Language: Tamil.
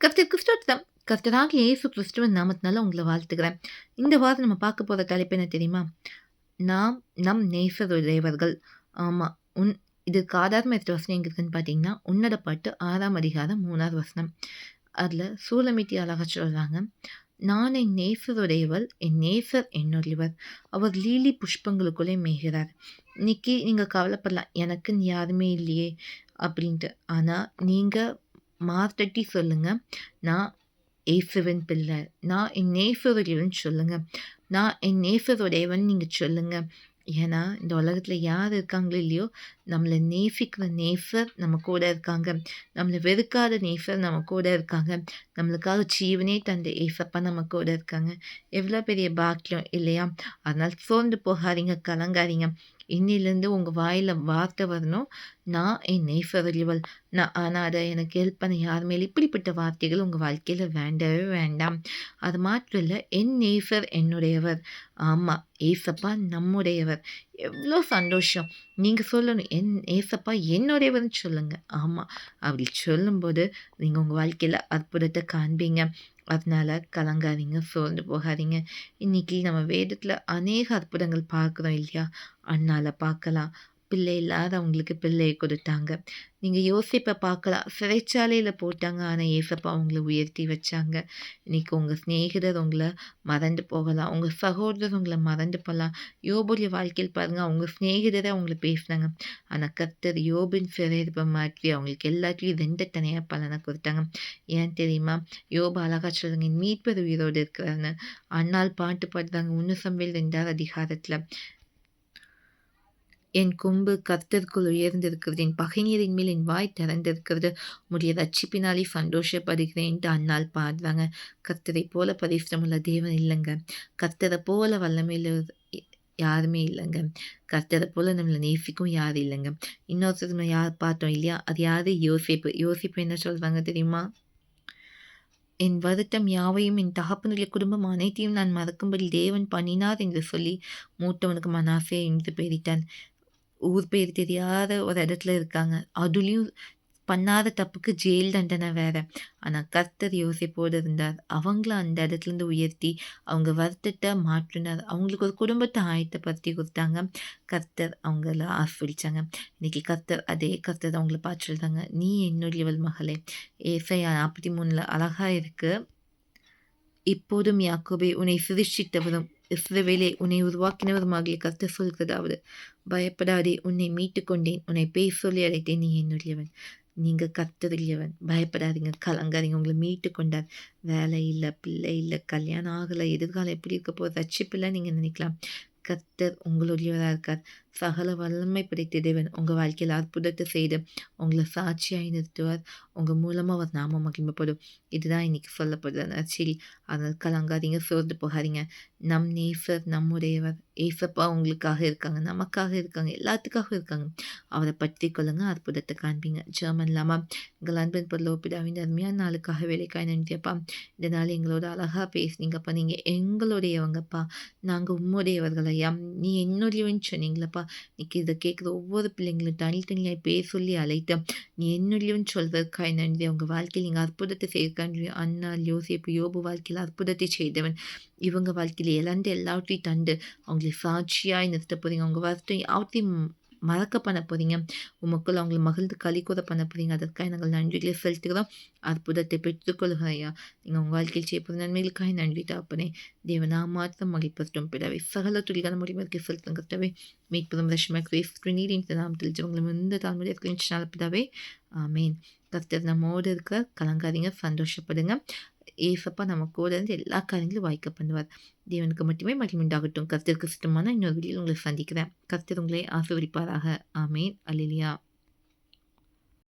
கர்த்தர் கிறிஸ்துவம் கர்த்தராக இயேசு கிறிஸ்துவன் நாமத்தினால உங்களை வாழ்த்துக்கிறேன். இந்த வாரம் நம்ம பார்க்க போகிற தலைப்பு என்ன தெரியுமா? நாம் நம் நேசருடையவர்கள் ஆமாம் உன் இதுக்கு ஆதாரம் எடுத்த வசனம் எங்க இருக்குன்னு பார்த்தீங்கன்னா உன்னட பாட்டு ஆறாம் அதிகாரம் மூணாவது வசனம். அதில் சூலமிட்டி அழகா சொல்கிறாங்க நான் என் நேசருடையவள் என் நேசர் என்னுடையவர். அவர் லீலி புஷ்பங்களுக்குள்ளே மேய்கிறார். இன்னைக்கு நீங்கள் கவலைப்படலாம். எனக்குன்னு யாருமே இல்லையே அப்படின்ட்டு. ஆனால் நீங்கள் மாத்தட்டி சொல்லுங்கள் நான் ஏசுவின் பிள்ளை. நான் என் நேசருடையவன் சொல்லுங்கள் நான் என் நேசருடையவன் நீங்கள் சொல்லுங்கள் ஏன்னா இந்த உலகத்தில் யார் இருக்காங்களோ இல்லையோ நம்மளை நேசிக்கிற நேசர் நம்ம கூட இருக்காங்க. நம்மளை வெறுக்காத நேசர் நம்ம கூட இருக்காங்க. நம்மளுக்காக ஜீவனே தந்த ஏசப்பா நம்ம கூட இருக்காங்க. எவ்வளோ பெரிய பாக்கியம் இல்லையா? அதனால் சோர்ந்து போகாதீங்க கலங்காதீங்க. இன்னிலேருந்து உங்கள் வாயில் வார்த்தை வரணும். நான் என் நெய்ஃபவரியவள் நான் ஆனால் அதை எனக்கு ஹெல்ப் பண்ண யார் மேலே இப்படிப்பட்ட வார்த்தைகள் உங்கள் வாழ்க்கையில் வேண்டவே வேண்டாம். அது மாத்திரம் இல்லை என் நேசர் என்னுடையவர். ஆமாம் ஏசப்பா நம்முடையவர். எவ்வளோ சந்தோஷம். நீங்கள் சொல்லணும் என் ஏசப்பா என்னுடையவர்னு சொல்லுங்கள் ஆமாம் அப்படி சொல்லும்போது நீங்கள் உங்கள் வாழ்க்கையில் அற்புதத்தை காண்பீங்க. அதனால் கலங்காதீங்க சோர்ந்து போகாதீங்க. இன்றைக்கி நம்ம வேதத்தில் அநேக அற்புதங்கள் பார்க்குறோம் இல்லையா? அண்ணால் பார்க்கலாம். பிள்ளை இல்லாதவங்களுக்கு பிள்ளையை கொடுத்தாங்க. நீங்கள் யோசிப்பை பார்க்கலாம் சிறைச்சாலையில் போட்டாங்க. ஆனால் ஏசப்பா அவங்கள உயர்த்தி வச்சாங்க. இன்றைக்கி உங்கள் சிநேகிதர் உங்களை மறந்து போகலாம். உங்கள் சகோதரர் உங்களை மறந்து போகலாம். யோபுடைய வாழ்க்கையில் பாருங்கள் அவங்க சிநேகிதரை அவங்கள பேசினாங்க. ஆனால் கர்த்தர் யோபின் சிறையிருப்பை மாற்றி அவங்களுக்கு எல்லாத்தையும் ரெண்டு தனியாக பலனை கொடுத்தாங்க. ஏன் தெரியுமா? யோபு அழகா சொல்லுங்க மீட்பது உயிரோடு இருக்கிறாருன்னு அண்ணால் பாட்டு பாடுறாங்க ஒன்று சமையல் ரெண்டாவது அதிகாரத்தில். என் கொம்பு கர்த்தருக்குள் உயர்ந்திருக்கிறது என் பகைஞரின் மேல் என் வாய் திறந்திருக்கிறது. உடைய ரட்சிப்பினாலே சந்தோஷப்படுகிறேன்ட்டு அண்ணால் பாடுறாங்க கர்த்தரை போல பரிசுரமுள்ள தேவன் இல்லைங்க. கர்த்தரை போல வல்லமையில் யாருமே இல்லைங்க. கர்த்தரை போல் நம்மளை நேசிக்கும் யாரும் இல்லைங்க. இன்னொருத்தர் நம்ம யார் பார்த்தோம் இல்லையா? அது யார்? யோசிப்பு. யோசிப்பு என்ன சொல்கிறாங்க தெரியுமா? என் வருத்தம் யாவையும் என் தகப்பனுடைய குடும்பம் அனைத்தையும் நான் மறக்கும்படி தேவன் பண்ணினார் என்று சொல்லி மூத்தவனுக்கு மனாசே என்று பெயரிட்டான் ஊர் பேர் தெரியாத ஒரு இடத்துல இருக்காங்க. அதுலேயும் பண்ணாத தப்புக்கு ஜெயில் தண்டனை வேற. ஆனால் கர்த்தர் யோசிப்போடு இருந்தார். அவங்கள அந்த இடத்துலேருந்து உயர்த்தி அவங்க வருத்தத்தை மாற்றினார். அவங்களுக்கு ஒரு குடும்பத்தை ஆயத்தப்படுத்தி கொடுத்தாங்க. கர்த்தர் அவங்கள ஆஸ்வதிச்சாங்க இன்னைக்கு கர்த்தர் அதே கர்த்தர் அவங்கள பார்த்து சொல்கிறாங்க நீ என்னுடையவள் மகளே. ஏசையா நாற்பத்தி மூணில் அழகாக இருக்குது இப்போதும் யாக்கோபே உன்னை சிரிச்சிட்டவரும் இஸ்ரவேலே உன்னை உருவாக்கினவருமாகிய கர்த்தர் சொல்கிறதாவது பயப்படாதே உன்னை மீட்டு கொண்டேன் உன்னை பேய் சொல்லி அழைத்தேன் நீ என்னுடையவன் நீங்கள் கத்துறியவன் பயப்படாதீங்க கலங்காதீங்க உங்களை மீட்டு கொண்டார் வேலை இல்லை பிள்ளை இல்லை கல்யாணம் ஆகலை எதிர்காலம் எப்படி இருக்க போகிற ரட்சிப்பில்லை நீங்கள் நினைக்கலாம் கத்தர் உங்களுடையவராக இருக்கார் சகல வல்லமை படைத்த தேவன் உங்கள் வாழ்க்கையில் அற்புதத்தை செய்து உங்களை சாட்சியாக நிறுத்துவார். உங்கள் மூலமாக அவர் நாம மகிமைப்படும். இதுதான் இன்னைக்கு சொல்லப்படுது சரி அதனால் கலங்காதீங்க சோர்ந்து போகாதீங்க. நம் நேசர் நம்முடையவர் ஏசப்பா உங்களுக்காக இருக்காங்க நமக்காக இருக்காங்க எல்லாத்துக்காக இருக்காங்க. அவரை பற்றி கொள்ளுங்க அற்புதத்தை காண்பீங்க. ஜெர்மன் இல்லாமல் எங்கள் அன்பின் பொருள் ஒப்பிடாவின் அருமையான நாளுக்காக வேலைக்காய் நன்றியப்பா இதனால் எங்களோட அழகாக பேசுனீங்கப்பா. நீங்கள் எங்களுடையவங்கப்பா. நாங்கள் உம்முடையவர்களையா? நீ என்னுடையவன் சொன்னீங்களப்பா. அப்பா இன்னைக்கு இதை கேட்குற ஒவ்வொரு பிள்ளைங்களும் தனித்தனியாக பேர் சொல்லி அழைத்த நீ என்னுடையும் சொல்வதற்காய் நன்றி அவங்க வாழ்க்கையில் நீங்கள் அற்புதத்தை செய்திருக்காங்க அண்ணா யோசிப்பு யோபு வாழ்க்கையில் அற்புதத்தை செய்தவன். இவங்க வாழ்க்கையில் இழந்து எல்லாவற்றையும் தண்டு அவங்களை சாட்சியாக நிறுத்த போகிறீங்க அவங்க வருத்தம் யாவற்றையும் மறக்க பண்ண போகிறீங்க உமக்குள் அவங்களை மகிழ்ந்து களி கூட பண்ண போகிறீங்க அதற்காக நாங்கள் நன்றிகளை செலுத்துகிறோம். அற்புதத்தை பெற்றுக்கொள்கிறாயா நீங்கள் உங்கள் வாழ்க்கையில் செய்ய போகிற நன்மைகளுக்காக நன்றி தாப்பனே. தேவனா மாத்திரம் மகிழ்ப்பட்டும் பிறவை. சகல துளிகான முடிவுக்கு செலுத்துங்கிறவே மீட்பதும் ரஷ்மா கிரேஸ் நீரின் நாமத்தில் ஜவங்களும் எந்த தாழ்மையாக இருக்கிற பிதாவே. ஆமீன். கர்த்தர் நம்மோடு இருக்க கலங்காதீங்க. சந்தோஷப்படுங்க. ஏசப்பா நம்ம கூட இருந்து எல்லா காரியங்களும் வாய்க்க பண்ணுவார். தேவனுக்கு மட்டுமே மகிழ்வுண்டாகட்டும் கர்த்தருக்கு சுத்தமான இன்னொரு வீட்டில் உங்களை சந்திக்கிறேன். கர்த்தர் உங்களை ஆசிர்வதிப்பாராக. ஆமேன். அலிலியா